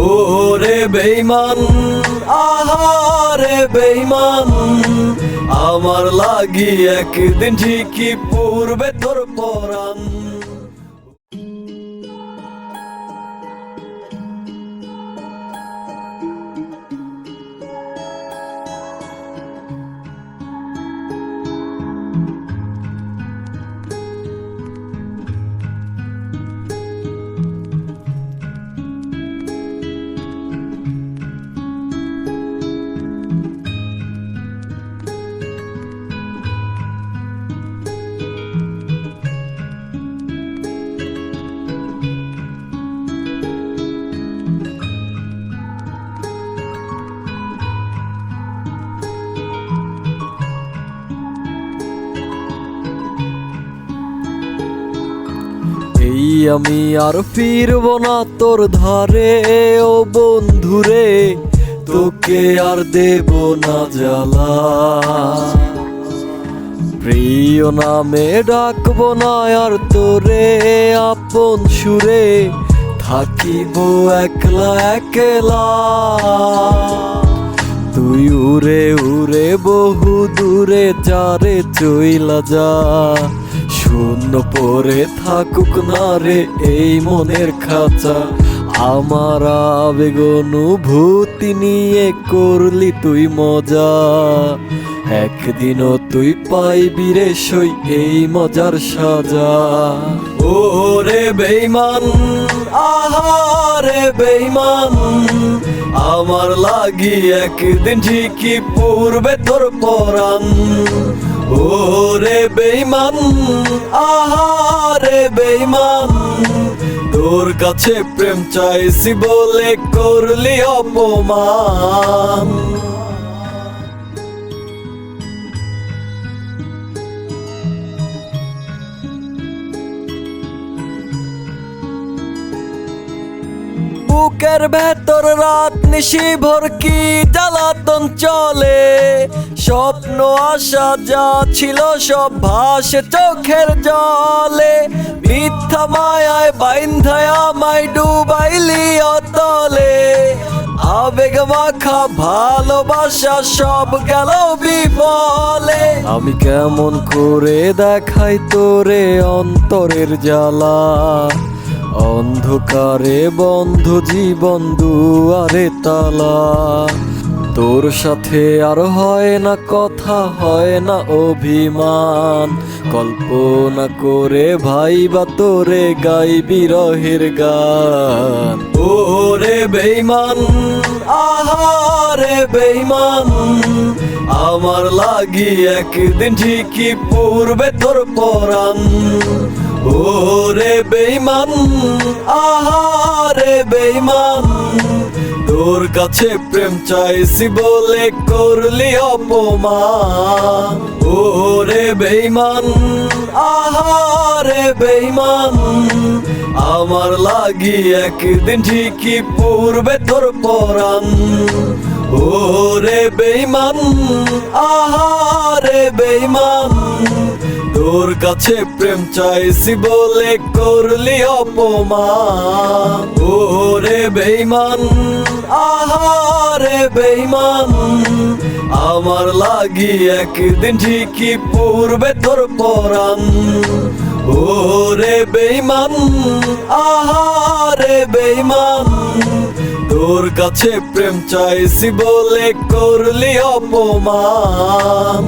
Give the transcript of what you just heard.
ওরে বেইমান আহারে বেইমান আমার লাগি একদিন ঠিকই পূর্বে তোর পরাণ। এই আমি আর ফিরব না তোর ধারে, ও বন্ধুরে, তোকে আর দেব না জ্বালা। প্রিয় নামে ডাকবো না আর তোরে, আপন সুরে, থাকিব একলা একলা। তুই উড়ে উড়ে বহু দূরে যারে চইলা যা। শূন্য পরে থাকুক না রে এই মনের খাঁচা। আমার আবেগ অনুভূতি নিয়ে করলি তুই মজা। একদিনও তুই পাইবি রে সই এই মজার সাজা। ও রে বেইমান আহারে বেইমান আমার লাগি একদিন ঠিকই পূর্বে তোর পরাণ। ও রে বেইমান আহারে বেইমান তোর কাছে প্রেম চাইছি বলে করলি অপমান। বুকের ভেতর রাত নিশি ভোর কি জ্বালাতন চলে? স্বপ্ন, আশা যা ছিল সব ভাসে চোখের জলে। মিথ্যা মায়ায় বাইন্ধায় আমায় ডুবাইলি অতলে। আবেগ মাখা ভালোবাসা সব গেল বিফলে। আমি কেমন করে দেখাই তোরে অন্তরের জ্বালা। অন্ধকারে বন্ধ জীবন দুয়ারে তালা। তোর সাথে আর হয় না কথা, হয় না অভিমান। কল্পনা করে ভাই বা তোরে গাই বিরহের গান। ওরে বেইমান আহারে বেইমান আমার লাগি একদিন ঠিকই পূর্বে তোর পরাণ। ওরে বেইমান আহারে বেইমান তোর কাছে প্রেম চাইছি বলে করলি অপমান। ও রে বেইমান আহারে বেইমান আমার লাগি একদিন ঠিকই পূর্বে তোর পরাণ। রে বেইমান আহারে বেইমান তোর কাছে প্রেম চাইছি বলে করলি অপমান। ওরে বেইমান আহারে বেইমান আমার লাগি একদিন ঠিকই পূর্বে তোর পরাণ। ওরে বেইমান আহারে বেইমান তোর কাছে প্রেম চাইছি বলে করলি অপমান।